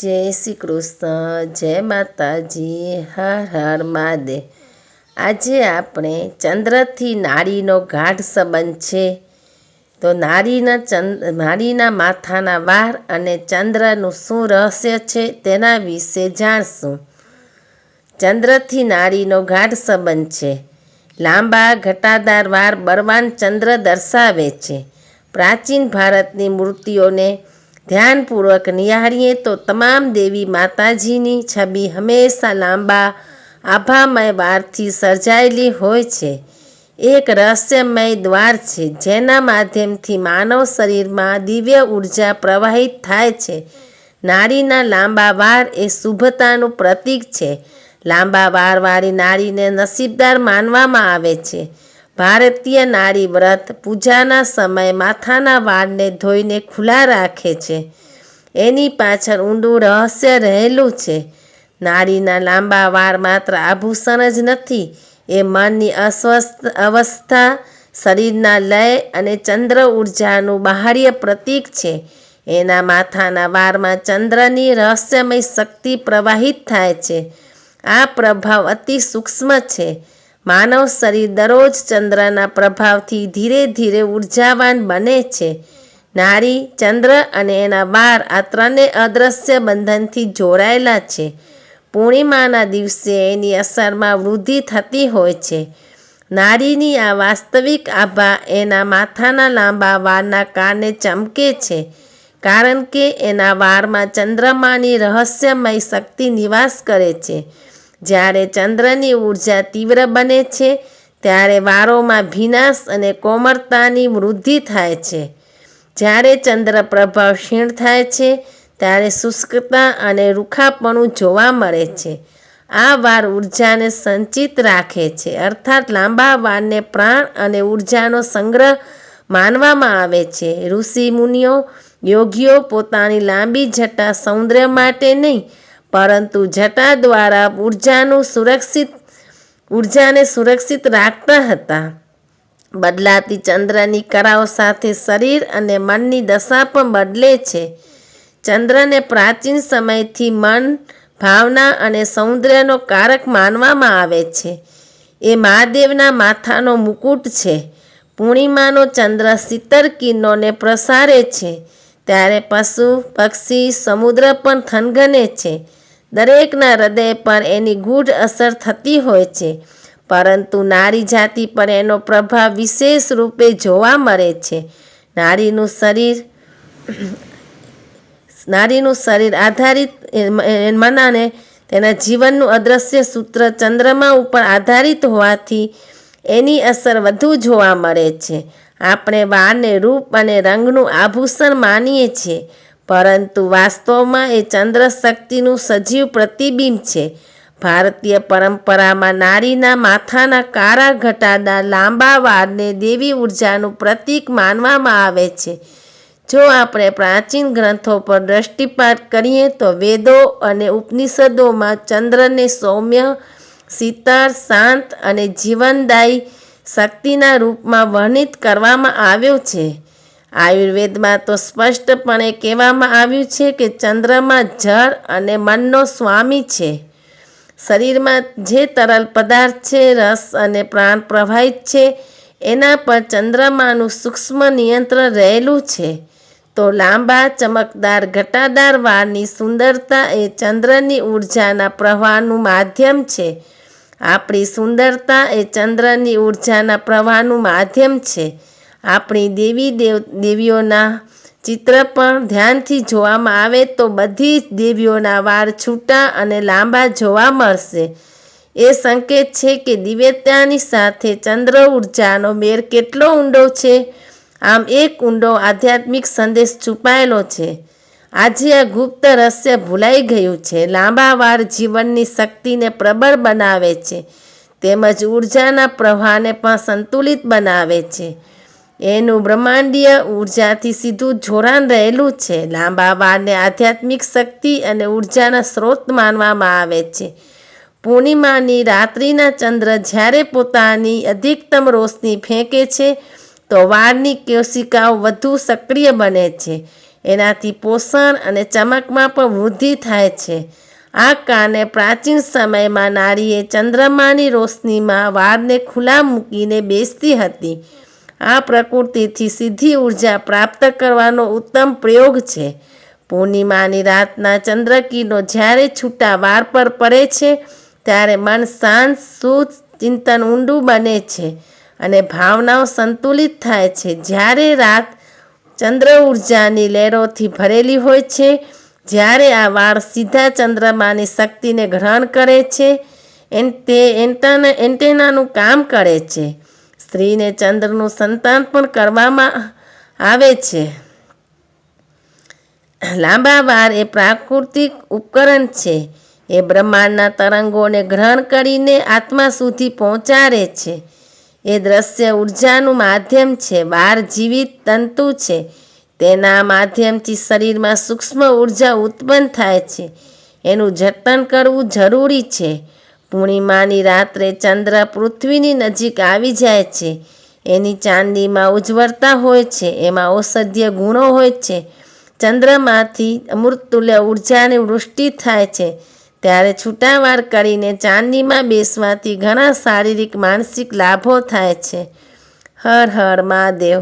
જય શ્રી કૃષ્ણ, જય માતાજી, હર હર મહાદેવ. આજે આપણે ચંદ્રથી નારીનો ગાઢ સંબંધ છે. તો નારીના ચંદ નારીના માથાના વાર અને ચંદ્રનું શું રહસ્ય છે તેના વિશે જાણશું. ચંદ્રથી નારીનો ગાઢ સંબંધ છે. લાંબા ઘટાદાર વાર બળવાન ચંદ્ર દર્શાવે છે. પ્રાચીન ભારતની મૂર્તિઓને ધ્યાનપૂર્વક નિહાળીએ તો તમામ દેવી માતાજીની છબી હંમેશા લાંબા, આભામય વારથી સર્જાયેલી હોય છે. એક રહસ્યમય દ્વાર છે, જેના માધ્યમથી માનવ શરીરમાં દિવ્ય ઊર્જા પ્રવાહિત થાય છે. નારીના લાંબા વાળ એ શુભતાનું પ્રતીક છે. લાંબા વાળવાળી નારીને નસીબદાર માનવામાં આવે છે. ભારતીય નારી વ્રત પૂજાના સમયે માથાના વાળને ધોઈને ખુલ્લા રાખે છે. એની પાછળ ઊંડું રહસ્ય રહેલું છે. નારીના લાંબા વાળ માત્ર આભૂષણ જ નથી, એ મનની અસ્વસ્થ અવસ્થા, શરીરના લય અને ચંદ્ર ઉર્જાનું બાહ્ય પ્રતીક છે. એના માથાના વાળમાં ચંદ્રની રહસ્યમય શક્તિ પ્રવાહિત થાય છે. આ પ્રભાવ અતિ સૂક્ષ્મ છે. માનવ શરીર દરરોજ ચંદ્રના પ્રભાવથી ધીરે ધીરે ઉર્જાવાન બને છે. નારી, ચંદ્ર અને એના બાર આ ત્રણે અદૃશ્ય બંધનથી જોડાયેલા છે. પૂર્ણિમાના દિવસે એની અસરમાં વૃદ્ધિ થતી હોય છે. નારીની આ વાસ્તવિક આભા એના માથાના લાંબા વારના કારણે ચમકે છે, કારણ કે એના વાળમાં ચંદ્રમાની રહસ્યમય શક્તિ નિવાસ કરે છે. જ્યારે ચંદ્રની ઊર્જા તીવ્ર બને છે, ત્યારે વારોમાં ભીનાશ અને કોમળતાની વૃદ્ધિ થાય છે. જ્યારે ચંદ્ર પ્રભાવ ક્ષીણ થાય છે, ત્યારે શુષ્કતા અને રૂખાપણું જોવા મળે છે. આ વાર ઉર્જાને સંચિત રાખે છે, અર્થાત લાંબા વારને પ્રાણ અને ઉર્જાનો સંગ્રહ માનવામાં આવે છે. ઋષિ મુનિઓ, યોગીઓ પોતાની લાંબી જટા સૌંદર્ય માટે નહીં પરંતુ જટા દ્વારા ઉર્જાનું સુરક્ષિત, ઉર્જાને સુરક્ષિત રાખતા હતા. બદલાતી ચંદ્રની કરાઓ સાથે શરીર અને મનની દશા પણ બદલે છે. ચંદ્રને પ્રાચીન સમયથી મન, ભાવના અને સૌંદર્યનો કારક માનવામાં આવે છે. એ મહાદેવના માથાનો મુકુટ છે. પૂર્ણિમાનો ચંદ્ર શીતળ કિરણોને પ્રસારે છે. ત્યારે પશુ, પક્ષી, સમુદ્ર પણ થનગને છે. દરેકના હૃદય પર એની ગૂઢ અસર થતી હોય છે. પરંતુ નારી જાતિ પર એનો પ્રભાવ વિશેષ રૂપે જોવા મળે છે. નારીનું શરીર નારીનું શરીર આધારિત મનાને તેના જીવનનું અદ્રશ્ય સૂત્ર ચંદ્રમા ઉપર આધારિત હોવાથી એની અસર વધુ જોવા મળે છે. આપણે વાળને રૂપ અને રંગનું આભૂષણ માનીએ છીએ. પરંતુ વાસ્તવમાં એ ચંદ્ર શક્તિનું સજીવ પ્રતિબિંબ છે. ભારતીય પરંપરામાં નારીના માથાના કારા ઘટાના લાંબા વાળને દેવી ઉર્જાનું પ્રતીક માનવામાં આવે છે. જો આપણે પ્રાચીન ગ્રંથો પર દ્રષ્ટિપાત કરીએ તો વેદો અને ઉપનિષદોમાં ચંદ્રને સૌમ્ય શીતળ શાંત અને જીવનદાયી શક્તિના રૂપમાં વર્ણિત કરવામાં આવ્યો છે. આયુર્વેદમાં તો સ્પષ્ટપણે કહેવામાં આવ્યું છે કે ચંદ્રમાં જળ અને મનનો સ્વામી છે. શરીરમાં જે તરલ પદાર્થ છે, રસ અને પ્રાણ પ્રવાહિત છે, એના પર ચંદ્રમાનું સૂક્ષ્મ નિયંત્રણ રહેલું છે. તો લાંબા, ચમકદાર, ઘટાદાર વાળની સુંદરતા એ ચંદ્રની ઉર્જાના પ્રવાહનું માધ્યમ છે. આપણી સુંદરતા એ ચંદ્રની ઉર્જાના પ્રવાહનું માધ્યમ છે. આપણી દેવી દેવ, દેવીઓના ચિત્ર પણ ધ્યાનથી જોવામાં આવે તો બધી જ દેવીઓના વાળ છૂટા અને લાંબા જોવા મળશે. એ સંકેત છે કે દિવ્યતાની સાથે ચંદ્ર ઉર્જાનો મેર કેટલો ઊંડો છે? આમ એક ઊંડો આધ્યાત્મિક સંદેશ છુપાયેલો છે. આજે આ ગુપ્ત રહસ્ય ભૂલાઈ ગયું છે. લાંબા વાર જીવનની શક્તિને પ્રબળ બનાવે છે. તેમજ ઉર્જાના પ્રવાહને પણ સંતુલિત બનાવે છે. એનું બ્રહ્માંડીય ઉર્જાથી સીધું જોડાણ રહેલું છે. લાંબા વાળને આધ્યાત્મિક શક્તિ અને ઉર્જાના સ્ત્રોત માનવામાં આવે છે. પૂર્ણિમાની રાત્રિના ચંદ્ર જ્યારે પોતાની અધિકતમ રોશની ફેંકે છે, તો વાળની કોશિકાઓ વધુ સક્રિય બને છે. એનાથી પોષણ અને ચમકમાં પણ વૃદ્ધિ થાય છે. આ કારણે પ્રાચીન સમયમાં નારીએ ચંદ્રમાની રોશનીમાં વાળને ખુલ્લા મૂકીને બેસતી હતી. આ પ્રકૃતિથી સીધી ઊર્જા પ્રાપ્ત કરવાનો ઉત્તમ પ્રયોગ છે. પૂર્ણિમાની રાતના ચંદ્રકીનો જ્યારે છૂટા વાર પર પડે છે, ત્યારે મન શાંત, શુદ્ધ, ચિંતન ઊંડું બને છે અને ભાવનાઓ સંતુલિત થાય છે. જ્યારે રાત ચંદ્ર ઉર્જાની લહેરોથી ભરેલી હોય છે, જ્યારે આ વાળ સીધા ચંદ્રમાની શક્તિને ગ્રહણ કરે છે, એન તે એન્ટન, એન્ટેનાનું કામ કરે છે. સ્ત્રીને ચંદ્રનું સંતાન પણ કરવામાં આવે છે. લાંબા વાર એ પ્રાકૃતિક ઉપકરણ છે. એ બ્રહ્માંડના તરંગોને ગ્રહણ કરીને આત્મા સુધી પહોંચાડે છે. એ દ્રશ્ય ઉર્જાનું માધ્યમ છે. બાર જીવિત તંતુ છે. તેના માધ્યમથી શરીરમાં સૂક્ષ્મ ઊર્જા ઉત્પન્ન થાય છે. એનું જતન કરવું જરૂરી છે. પૂર્ણિમાની રાત્રે ચંદ્ર પૃથ્વીની નજીક આવી જાય છે. એની ચાંદીમાં ઉજ્જવળતા હોય છે, એમાં ઔષધીય ગુણો હોય છે. ચંદ્રમાંથી અમૃતતુલ્ય ઉર્જાની વૃષ્ટિ થાય છે. ત્યારે છૂટાવાર કરીને ચાંદીમાં બેસવાથી ઘણા શારીરિક, માનસિક લાભો થાય છે. હર હર મહાદેવ.